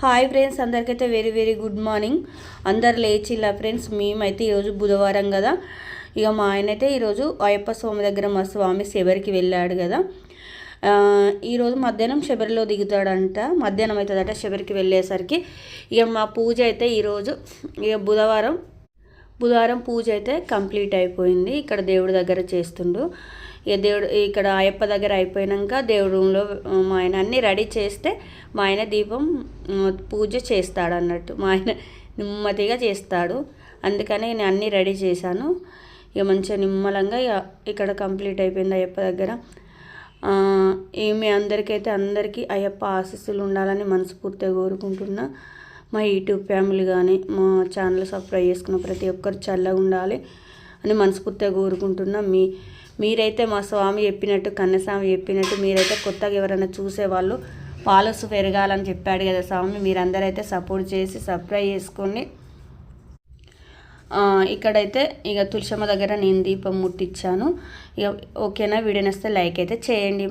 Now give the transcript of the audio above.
Hi friends అందరికైతే very very good morning అందరు లేచిలా ఫ్రెండ్స్ మేమైతే ఈరోజు బుధవారం కదా. ఇక మా ఆయన అయితే ఈరోజు అయ్యప్ప స్వామి దగ్గర మా స్వామి శబరికి వెళ్ళాడు కదా. ఈరోజు మధ్యాహ్నం శబరిలో దిగుతాడంట. మధ్యాహ్నం అవుతుందట శబరికి వెళ్ళేసరికి. ఇక మా పూజ అయితే ఈరోజు ఇక బుధవారం బుధవారం పూజ అయితే కంప్లీట్ అయిపోయింది. ఇక్కడ దేవుడి దగ్గర చేస్తుండు. ఇక దేవుడు ఇక్కడ అయ్యప్ప దగ్గర అయిపోయాక దేవుడి రూమ్లో మా ఆయన అన్నీ రెడీ చేస్తే మా ఆయన దీపం పూజ చేస్తాడు అన్నట్టు. మా ఆయన నెమ్మదిగా చేస్తాడు. అందుకని నేను అన్నీ రెడీ చేశాను. ఇక మంచిగా నిమ్మలంగా ఇక ఇక్కడ కంప్లీట్ అయిపోయింది అయ్యప్ప దగ్గర. ఆ, మీ అందరికైతే అందరికీ అయ్యప్ప ఆశీస్సులు ఉండాలని మనస్ఫూర్తిగా కోరుకుంటున్నా. మా యూట్యూబ్ ఫ్యామిలీ కానీ మా ఛానల్ సబ్స్క్రైబ్ చేసుకున్న ప్రతి ఒక్కరు చల్లగా ఉండాలి అని మనస్ఫూర్తిగా కోరుకుంటున్నా. మీ మీరైతే మా స్వామి చెప్పినట్టు కన్నస్వామి చెప్పినట్టు మీరైతే కొత్తగా ఎవరైనా చూసేవాళ్ళు పాలస్ పెరగాలని చెప్పాడు కదా స్వామి. మీరందరూ అయితే సపోర్ట్ చేసి సబ్స్క్రైబ్ చేసుకోండి ఇక్కడైతే ఇక తులసమ్మ దగ్గర నేను దీపం ముట్టించాను ఇక ఓకేనా? వీడియో నస్తే లైక్ అయితే చేయండి.